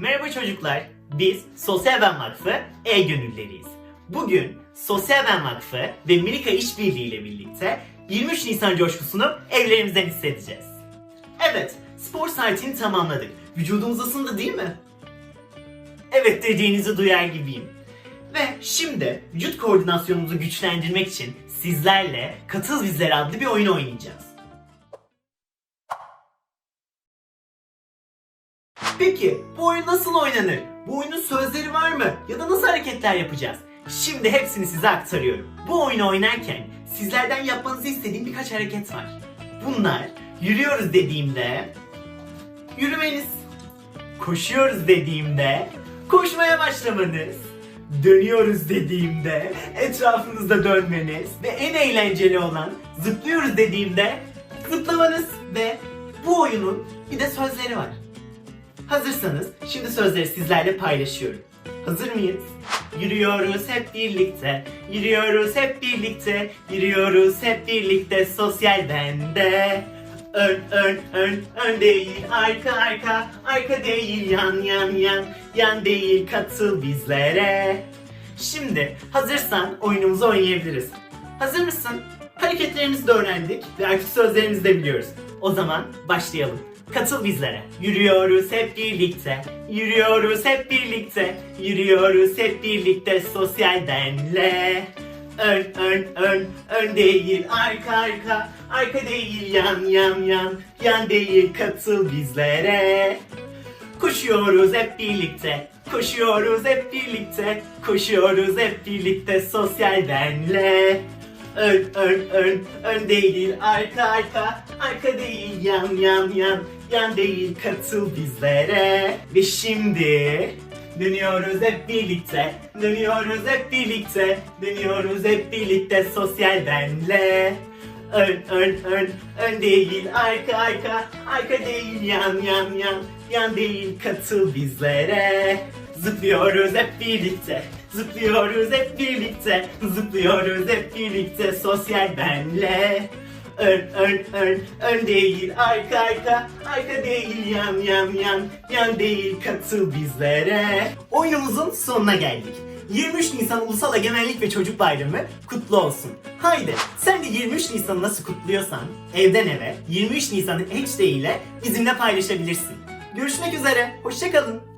Merhaba çocuklar. Biz Sosyal Ben Vakfı E-Gönülleriyiz. Bugün Sosyal Ben Vakfı ve Milika İşbirliği ile birlikte 23 Nisan coşkusunu evlerimizden hissedeceğiz. Evet, spor saatini tamamladık. Vücudumuz ısındı değil mi? Evet dediğinizi duyar gibiyim. Ve şimdi vücut koordinasyonumuzu güçlendirmek için sizlerle Katıl Bizler adlı bir oyun oynayacağız. Peki bu oyun nasıl oynanır? Bu oyunun sözleri var mı? Ya da nasıl hareketler yapacağız? Şimdi hepsini size aktarıyorum. Bu oyunu oynarken sizlerden yapmanızı istediğim birkaç hareket var. Bunlar yürüyoruz dediğimde yürümeniz, koşuyoruz dediğimde koşmaya başlamanız, dönüyoruz dediğimde etrafınızda dönmeniz ve en eğlenceli olan zıplıyoruz dediğimde zıplamanız ve bu oyunun bir de sözleri var. Hazırsanız şimdi sözleri sizlerle paylaşıyorum. Hazır mıyız? Yürüyoruz hep birlikte, yürüyoruz hep birlikte, yürüyoruz hep birlikte sosyal bende. Ön ön ön ön değil arka arka arka değil yan yan yan yan değil katıl bizlere. Şimdi hazırsan oyunumuzu oynayabiliriz. Hazır mısın? Hareketlerimizi de öğrendik ve artık sözlerimizi de biliyoruz. O zaman başlayalım. Katıl bizlere. Yürüyoruz hep birlikte. Yürüyoruz hep birlikte. Yürüyoruz hep birlikte sosyal benle. Ön ön ön ön değil arka arka arka değil yan yan yan yan değil katıl bizlere. Koşuyoruz hep birlikte. Koşuyoruz hep birlikte. Koşuyoruz hep birlikte sosyal benle. Ön ön ön ön değil arka arka arka değil yan yan yan yan değil katıl bizlere. Ve şimdi dönüyoruz hep birlikte. Dönüyoruz hep birlikte. Dönüyoruz hep birlikte sosyal benle. Ön ön ön ön değil arka arka arka değil yan yan yan yan değil katıl bizlere. Zıplıyoruz hep birlikte. Zıplıyoruz hep birlikte. Zıplıyoruz hep birlikte sosyal benle. Ön ön ön ön değil arka arka arka değil yan yan yan yan değil katıl bizlere. Oyunumuzun sonuna geldik. 23 Nisan Ulusal Egemenlik ve Çocuk Bayramı kutlu olsun. Haydi sen de 23 Nisan'ı nasıl kutluyorsan evden eve 23 Nisan'ı hashtag ile bizimle paylaşabilirsin. Görüşmek üzere, hoşçakalın.